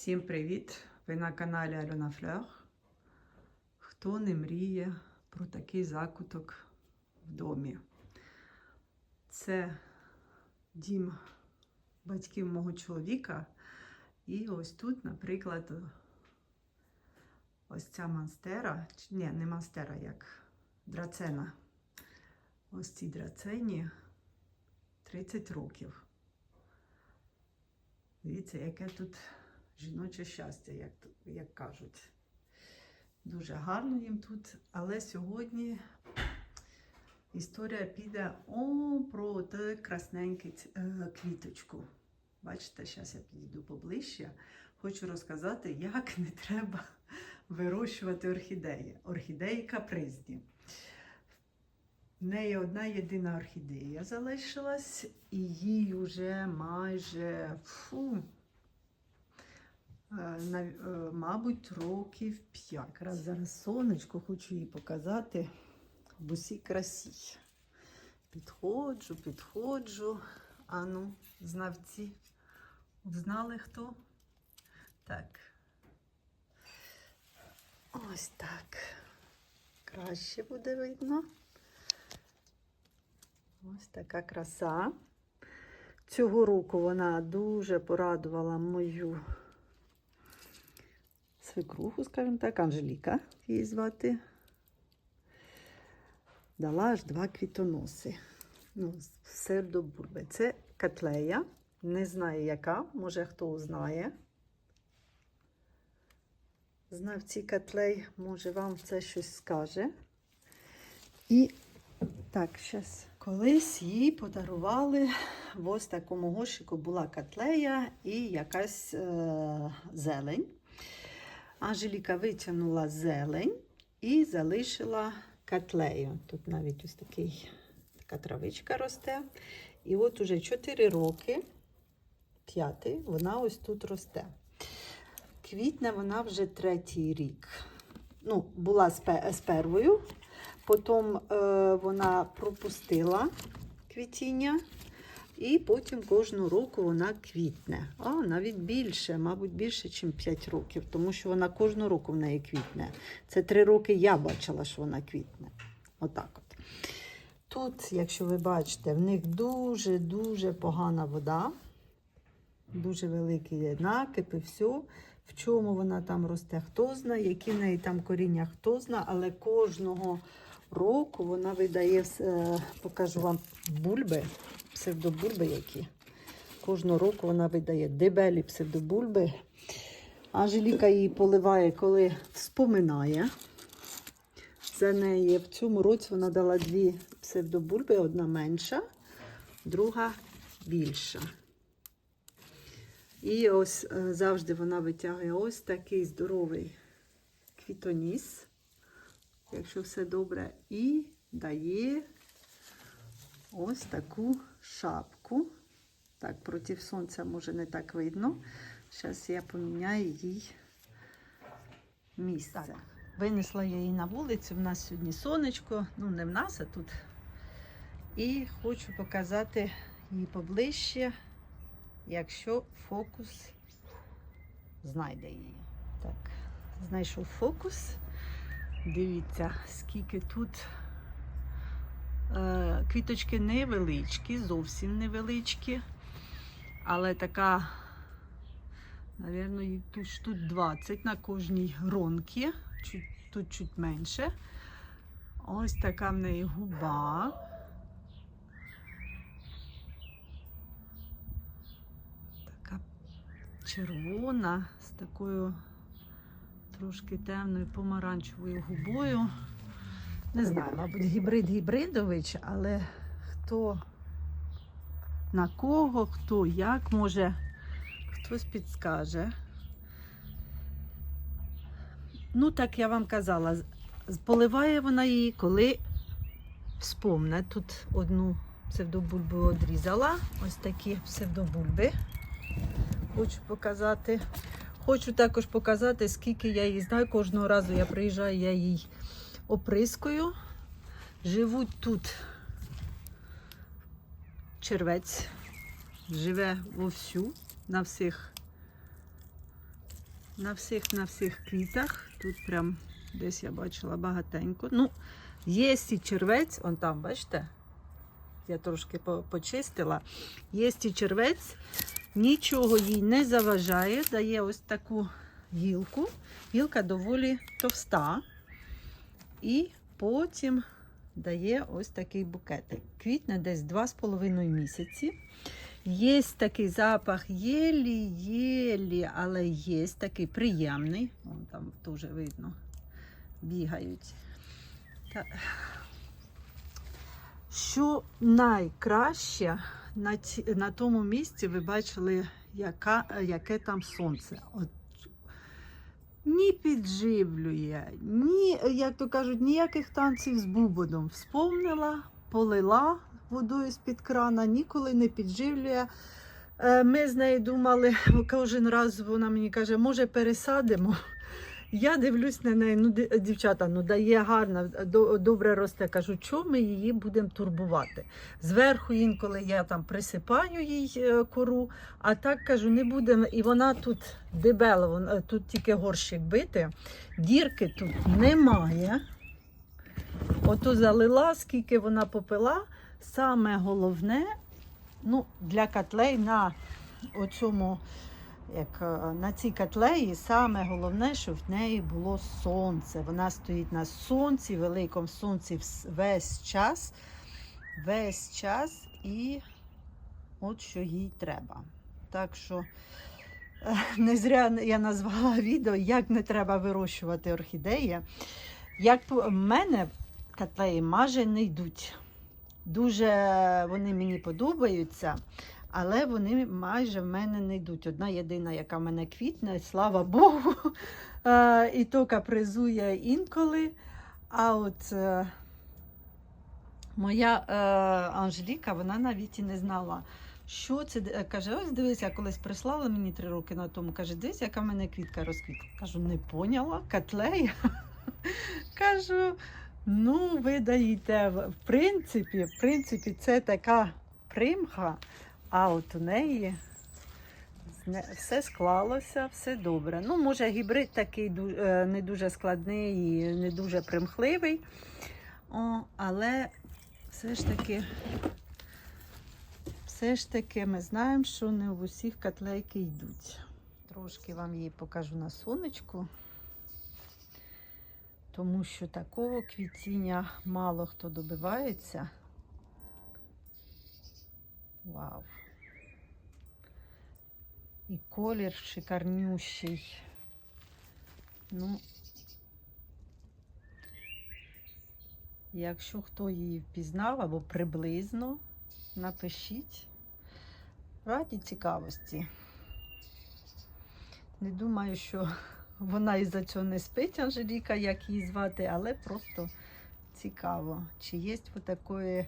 Всім привіт! Ви на каналі Альона Флер. Хто не мріє про такий закуток в домі? Це дім батьків мого чоловіка. І ось тут, наприклад, ось ця монстера, чи- ні, не монстера, як драцена. Ось цій драцені 30 років. Дивіться, яке тут жіноче щастя, як, як кажуть. Дуже гарно їм тут. Але сьогодні історія піде о, про те красненьку е, квіточку. Бачите, зараз я підійду поближче. Хочу розказати, як не треба вирощувати орхідеї. Орхідеї капризні. В неї одна єдина орхідея залишилась, і їй вже майже фу, мабуть, років п'ять. Якраз зараз сонечко хочу їй показати в усій красі. Підходжу, підходжу. Ану, знавці. Знали хто? Так. Ось так. Краще буде видно. Ось така краса. Цього року вона дуже порадувала мою свекруху, скажімо так, Анжеліка її звати. Дала аж два квітоноси. Ну, сердобурби. Це котлея. Не знаю яка, може хто знає. Знавці котлей, може вам це щось скаже. І так, зараз. Колись їй подарували в ось такому горщику була котлея і якась е- зелень. Анжеліка витягнула зелень і залишила котлею. Тут навіть ось такий, така травичка росте. І от уже 4 роки, п'ятий, вона ось тут росте. Квітне вона вже третій рік. Ну, була з, пе- з первою, потім е, вона пропустила квітіння, і потім кожну року вона квітне. А, навіть більше, мабуть, більше, ніж 5 років, тому що вона кожну року в неї квітне. Це 3 роки я бачила, що вона квітне. Отак от. Тут, якщо ви бачите, в них дуже-дуже погана вода, дуже великі накипи, все. В чому вона там росте, хто знає, які в неї там коріння, хто знає, але кожного року вона видає, е, покажу вам бульби, псевдобульби які. Кожного року вона видає дебелі псевдобульби. Анжеліка її поливає, коли вспоминає за неї. В цьому році вона дала дві псевдобульби, одна менша, друга більша. І ось е, завжди вона витягує ось такий здоровий квітоніс, якщо все добре, і дає ось таку шапку. Так, проти сонця може не так видно. Зараз я поміняю їй місце. Винесла я її на вулицю. В нас сьогодні сонечко, ну не в нас, а тут. І хочу показати її поближче якщо фокус знайде її. Так, знайшов фокус. Дивіться, скільки тут квіточки невеличкі, зовсім невеличкі, але така, мабуть, тут штук 20 на кожній гронці, тут чуть менше. Ось така в неї губа. Така червона з такою трошки темною помаранчевою губою. Не знаю, мабуть, гібрид гібридович, але хто на кого, хто як може, хтось підскаже. Ну, так я вам казала, поливає вона її, коли вспомне. Тут одну псевдобульбу одрізала. Ось такі псевдобульби. Хочу показати. Хочу також показати, скільки я її знаю. Кожного разу я приїжджаю, я їй оприскую. Живуть тут червець, живе вовсю на всіх на всіх на всіх квітах. Тут прям десь я бачила багатенько. Ну, є і червець, он там, бачите? Я трошки почистила. Є і червець, нічого їй не заважає, дає ось таку гілку. Гілка доволі товста. І потім дає ось такий букетик. Квітне десь 2,5 місяці. Є такий запах єлі-єлі, але є такий приємний. Вон там теж видно, бігають. Та... Що найкраще на, на тому місці ви бачили, яка, яке там сонце. От, ні підживлює, ні, як то кажуть, ніяких танців з бубоном. Вспомнила, полила водою з-під крана, ніколи не підживлює. Е, Ми з нею думали, кожен раз вона мені каже, може пересадимо. Я дивлюсь на неї, ну дівчата, ну дає гарно, добре росте. Кажу, чому ми її будемо турбувати? Зверху інколи я там присипаю їй е, кору, а так кажу, не будемо. І вона тут дебела, вона, тут тільки горщик бити, дірки тут немає. Ото залила, скільки вона попила. Саме головне, ну, для котлей на оцьому, як е, на цій котлеї, саме головне, щоб в неї було сонце. Вона стоїть на сонці, великому сонці весь час. Весь час і от що їй треба. Так що е, не зря я назвала відео, як не треба вирощувати орхідеї. Як в мене котлеї майже не йдуть. Дуже вони мені подобаються, але вони майже в мене не йдуть. Одна єдина, яка в мене квітне, слава Богу, Е, і то капризує інколи. А от е, моя е, Анжеліка, вона навіть і не знала, що це. Каже, ось дивись, я колись прислала мені три роки на тому. Каже, дивись, яка в мене квітка розквітла. Кажу, не поняла, котлея. Кажу, ну, ви даєте. В принципі, в принципі, це така примха, а от у неї все склалося, все добре. Ну, може, гібрид такий е, не дуже складний і не дуже примхливий. О, але все ж таки, все ж таки ми знаємо, що не в усіх котлейки йдуть. Трошки вам її покажу на сонечку тому що такого квітіння мало хто добивається. Вау. І колір шикарнющий. Ну, якщо хто її впізнав або приблизно, напишіть. Раді цікавості. Не думаю, що вона із-за цього не спить, Анжеліка, як її звати, але просто цікаво, чи є такої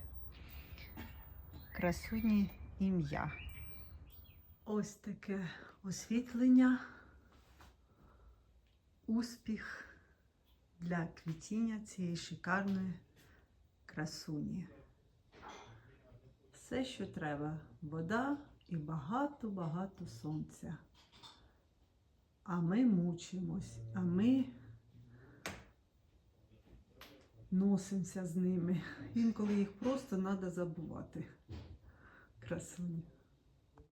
красуні ім'я. Ось таке освітлення, успіх для квітіння цієї шикарної красуні. Все, що треба, вода і багато-багато сонця. А ми мучимось, а ми носимося з ними. Інколи їх просто треба забувати. Красуні.